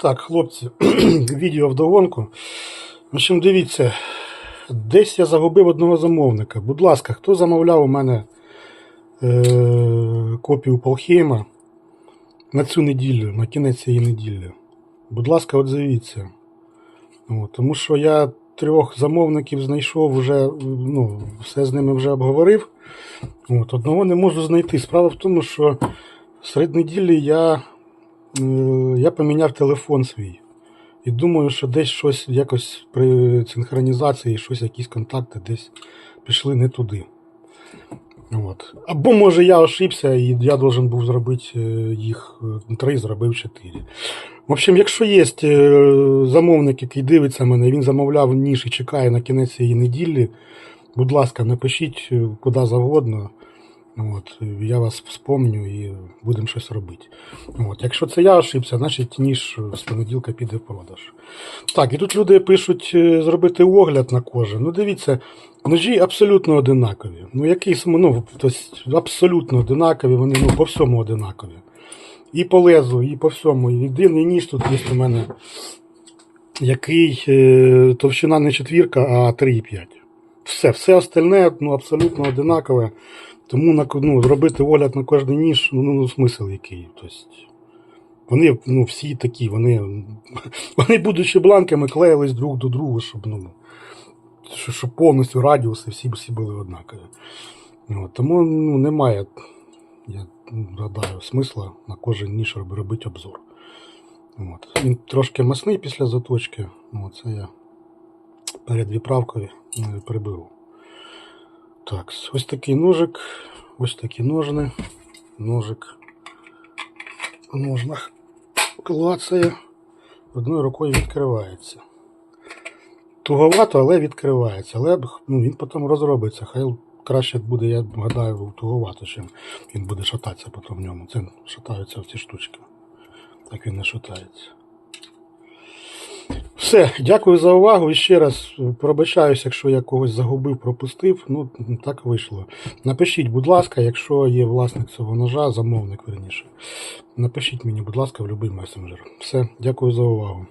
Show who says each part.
Speaker 1: Так, хлопці, відео вдогонку. В общем, дивіться, десь я загубив одного замовника. Будь ласка, хто замовляв у мене е- копію Полхейма на цю неділю, на кінець цієї неділі? Будь ласка, отзовіться. От, тому що я трьох замовників знайшов вже, ну, все з ними вже обговорив. От, одного не можу знайти. Справа в тому, що серед неділі я я поміняв телефон свій. І думаю, що десь щось якось при синхронізації, щось, якісь контакти десь пішли не туди. От. Або може я ошибся і я должен був зробити е, їх е, три, зробив чотири. В общем, якщо є е, замовник, який дивиться мене, він замовляв ніж і чекає на кінець цієї неділі, будь ласка, напишіть е, куди завгодно. От, я вас вспомню і будемо щось робити. От, якщо це я ошибся, значить ніж з понеділка піде в продаж. Так, і тут люди пишуть е, зробити огляд на кожен. Ну, дивіться, ножі абсолютно одинакові. Ну, який, ну, тобто, абсолютно одинакові, вони ну, по всьому одинакові. І по лезу, і по всьому. Єдиний ніж тут є у мене, який е, товщина не четвірка, а 3,5. Все, все остальне ну, абсолютно одинакове. Тому ну, зробити огляд на кожен ніж, ну, ну смисл який. Тобто, вони ну, всі такі, вони, вони, будучи бланками, клеїлись друг до друга, щоб, ну, щоб повністю радіуси всі, всі були однакові. От, тому ну, немає, я гадаю, смисла на кожен ніж робити обзор. От. Він трошки масний після заточки. От, це я перед відправкою приберу. Так, ось такий ножик, ось такі ножни. Ножик в ножнах клацає, одною рукою відкривається. Туговато, але відкривається. Але ну, він потім розробиться. Хай краще буде, я гадаю, туговато, чим він буде шататися потім в ньому. Це шатаються ці штучки. Так він не шатається. Все, дякую за увагу. І ще раз пробачаюсь, якщо я когось загубив, пропустив. Ну, так вийшло. Напишіть, будь ласка, якщо є власник цього ножа, замовник верніше. Напишіть мені, будь ласка, в будь-який месенджер. Все, дякую за увагу.